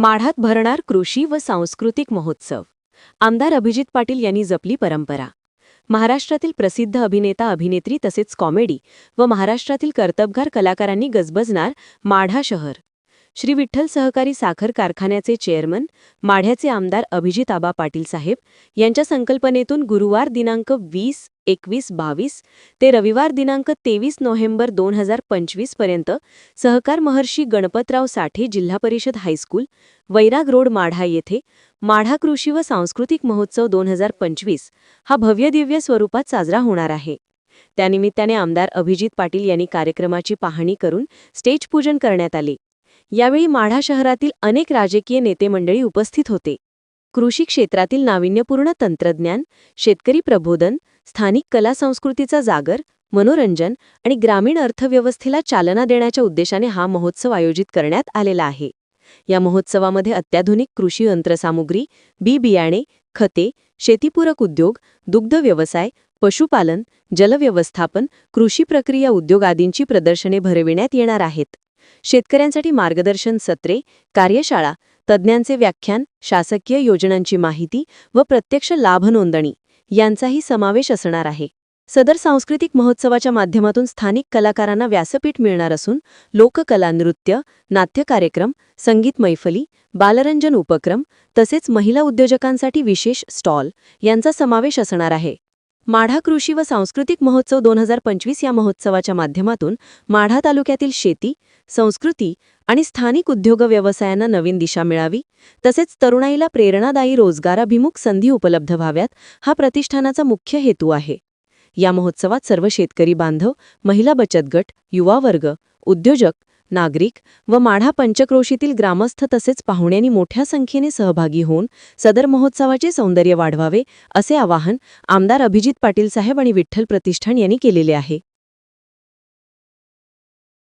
माढात भरणार कृषी व सांस्कृतिक महोत्सव. आमदार अभिजित पाटील यांनी जपली परंपरा. महाराष्ट्रातील प्रसिद्ध अभिनेता अभिनेत्री तसेच कॉमेडी व महाराष्ट्रातील कर्तबगार कलाकारांनी गजबजणार माढा शहर. श्री विठ्ठल सहकारी साखर कारखान्याचे चेअरमन माढ्याचे आमदार अभिजित आबा पाटील साहेब यांच्या संकल्पनेतून गुरुवार दिनांक वीस एकवीस बावीस ते रविवार दिनांक तेवीस नोव्हेंबर दोन हजार पंचवीसपर्यंत सहकार महर्षी गणपतराव साठे जिल्हा परिषद हायस्कूल वैराग रोड माढा येथे माढा कृषी व सांस्कृतिक महोत्सव दोन हजार पंचवीस हा भव्यदिव्य स्वरूपात साजरा होणार आहे. त्यानिमित्ताने आमदार अभिजित पाटील यांनी कार्यक्रमाची पाहणी करून स्टेज पूजन करण्यात आले. यावेळी माढा शहरातील अनेक राजकीय नेते मंडळी उपस्थित होते. कृषी क्षेत्रातील नाविन्यपूर्ण तंत्रज्ञान शेतकरी प्रबोधन स्थानिक कला संस्कृतीचा जागर मनोरंजन आणि ग्रामीण अर्थव्यवस्थेला चालना देण्याच्या उद्देशाने हा महोत्सव आयोजित करण्यात आलेला आहे. या महोत्सवामध्ये अत्याधुनिक कृषी यंत्रसामुग्री बी बियाणे खते शेतीपूरक उद्योग दुग्ध व्यवसाय पशुपालन जलव्यवस्थापन कृषी प्रक्रिया उद्योग आदींची प्रदर्शने भरविण्यात येणार आहेत. शेतकऱ्यांसाठी मार्गदर्शन सत्रे कार्यशाळा तज्ज्ञांचे व्याख्यान शासकीय योजनांची माहिती व प्रत्यक्ष लाभ नोंदणी यांचाही समावेश असणार आहे. सदर सांस्कृतिक महोत्सवाच्या माध्यमातून स्थानिक कलाकारांना व्यासपीठ मिळणार असून लोककला नृत्य नाट्य कार्यक्रम संगीत मैफली बालरंजन उपक्रम तसेच महिला उद्योजकांसाठी विशेष स्टॉल यांचा समावेश असणार आहे. माढा कृषी व सांस्कृतिक महोत्सव दोन हजार पंचवीस या महोत्सवाच्या माध्यमातून माढा तालुक्यातील शेती संस्कृती आणि स्थानिक उद्योग व्यवसायांना नवीन दिशा मिळावी. तसेच तरुणाईला प्रेरणादायी रोजगाराभिमुख संधी उपलब्ध व्हाव्यात हा प्रतिष्ठानाचा मुख्य हेतू आहे. या महोत्सवात सर्व शेतकरी बांधव महिला बचत गट युवा वर्ग उद्योजक नागरिक व माढा पंचक्रोशीतील ग्रामस्थ तसेच पाहुण्यांनी मोठ्या संख्येने सहभागी होऊन सदर महोत्सवाचे सौंदर्य वाढवावे असे आवाहन आमदार अभिजित पाटील साहेब आणि विठ्ठल प्रतिष्ठान यांनी केलेले आहे.